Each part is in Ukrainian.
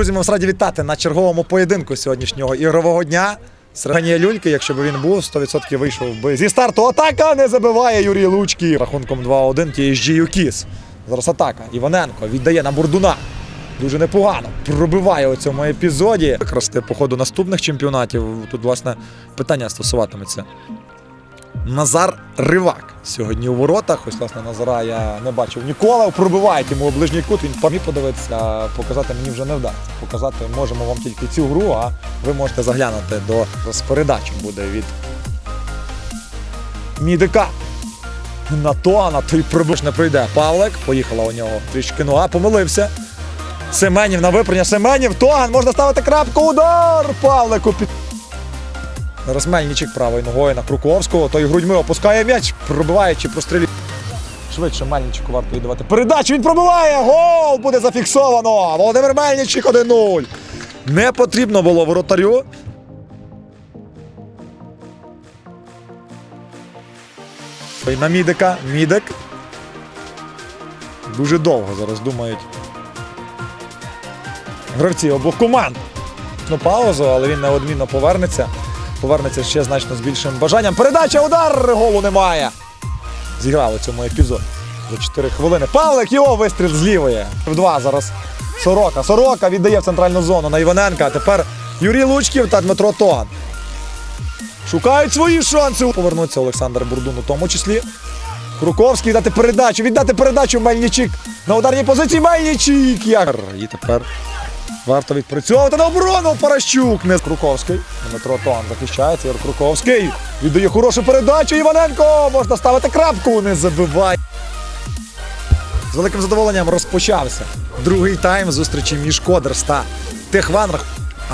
Друзі, ми вас раді вітати на черговому поєдинку сьогоднішнього ігрового дня. Сергія Люльки, якщо б він був, 100% вийшов би зі старту. Атака не забиває Юрій Лучки. Рахунком 2-1 TSG Юкіс. Зараз атака. Іваненко віддає на Бурдуна. Дуже непогано. Пробиває у цьому епізоді. Використати по ходу наступних чемпіонатів. Тут, власне, питання стосуватиметься. Назар Ривак сьогодні у воротах. Ось власне Назара я не бачив ніколи. Пробиває йому ближній кут. Він поміг подивитися, показати мені вже не вдасться. Показати можемо вам тільки цю гру, а ви можете заглянути до з буде від Мідика. На то, а на той пробив не пройде. Павлик. Поїхала у нього трішки нога, помилився. Семенів на випрання. Семенів, Тоган, можна ставити крапку. Удар! Павлику під. Зараз Мельничик правою ногою на Круковського. Той грудьми опускає м'яч, пробиває чи прострілює. Швидше Мельничику варто віддавати. Передачу він пробиває! Гол! Буде зафіксовано! Володимир Мельничик 1-0. Не потрібно було воротарю. На Мідика. Мідик. Дуже довго зараз думають. Гравці обох команд. Ну, паузу, але він неодмінно повернеться. Повернеться ще значно з більшим бажанням. Передача, удар! Голу немає. Зіграли цьому епізоді. За 4 хвилини. Павлик його вистріл з лівої. В два зараз. Сорока. Сорока віддає в центральну зону на Іваненка. А тепер Юрій Лучків та Дмитро Тоган. Шукають свої шанси. Повернуться Олександр Бурдун у тому числі. Круковський віддати передачу. Віддати передачу Мельничик. На ударній позиції Мельничик. Як? І тепер Варто відпрацьовувати на оборону. Паращук не Круковський. Дмитро Тон захищається. Ігор Круковський. Віддає хорошу передачу. Іваненко можна ставити крапку. Не забивай. З великим задоволенням розпочався другий тайм зустрічі між Кодерс та Техван.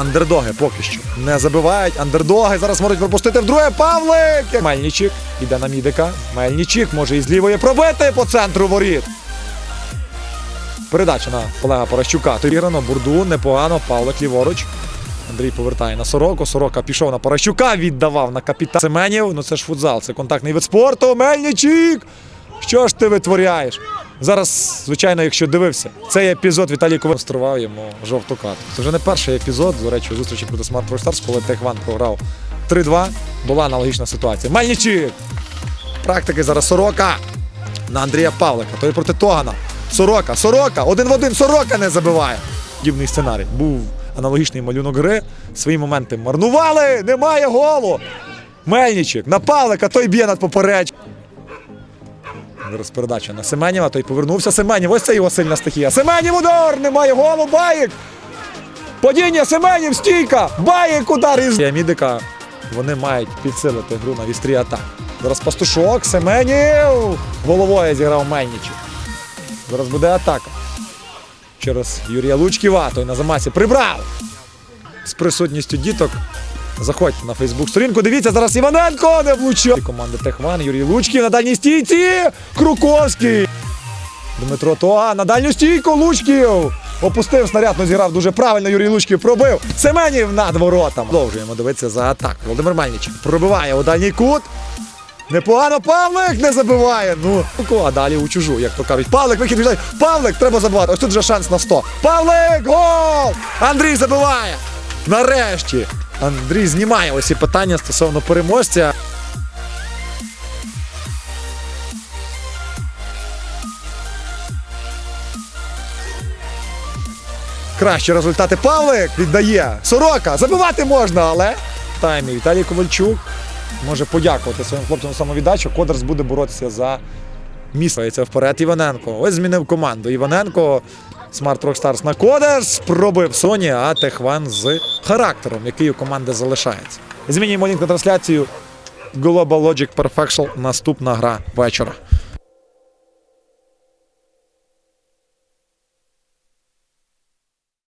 Андердоги поки що не забивають. Андердоги зараз можуть пропустити вдруге. Павлик. Мельничик іде на мідика. Мельничик може із лівої пробити по центру воріт. Передача на Олега Порощука. Тирано, Бурдун, непогано, Павлик ліворуч. Андрій повертає на Сороку. Сорока пішов на Порощука, віддавав на капітана Семенів. Ну це ж футзал, це контактний вид спорту. Мельничик! Що ж ти витворяєш? Зараз, звичайно, якщо дивився, цей епізод Віталій Коваль демонстрував йому жовту карту. Це вже не перший епізод, до речі, зустрічі проти Smart Pro Stars, коли Техван програв 3-2. Була аналогічна ситуація. Мельничик! Практики зараз Сорока на Андрія Павлика. Той проти Тогана. Сорока, Сорока, один в один, Сорока не забиває. Дівний сценарій. Був аналогічний малюнок гри. Свої моменти марнували. Немає голу. Мельничик на Павлика, той б'є над попереч. Зараз передача на Семенєва, той повернувся. Семенів, ось це його сильна стихія. Семенів удар! Немає голу, Баїк! Падіння Семенів, стійка! Баїк удар із Мідика. Вони мають підсилити гру на вістрі атак. Зараз пастушок, Семенів! Головою зіграв Мельничик. Зараз буде атака. Через Юрія Лучківа, той на замасі прибрав. З присутністю діток. Заходьте на Фейсбук сторінку. Дивіться, зараз Іваненко не влучив. Команда Техван, Юрій Лучків на дальній стійці. Круковський. Дмитро Тоа на дальню стійку. Лучків. Опустив снаряд, но зіграв дуже правильно. Юрій Лучків пробив. Семенів над воротами. Продовжуємо дивитися за атаку. Володимир Мельничик пробиває у дальній кут. Непогано Павлик не забиває. Ну, а далі у чужу, як то кажуть. Павлик, вихід віджай. Павлик треба забивати. Ось тут вже шанс на 100. Павлик! Гол! Андрій забиває! Нарешті! Андрій знімає ось ці питання стосовно переможця. Кращі результати Павлик віддає. Сорока. Забивати можна, але таймі Віталій Ковальчук може подякувати своїм хлопцям самовіддачу. Кодерс буде боротися за місце. Це вперед Іваненко. Ось змінив команду. Іваненко, Smart Rock Stars на Кодерс, пробив Соні, а Техван з характером, який у команди залишається. Змінюємо лінк на трансляцію. Global Logic Perfection. Наступна гра вечора.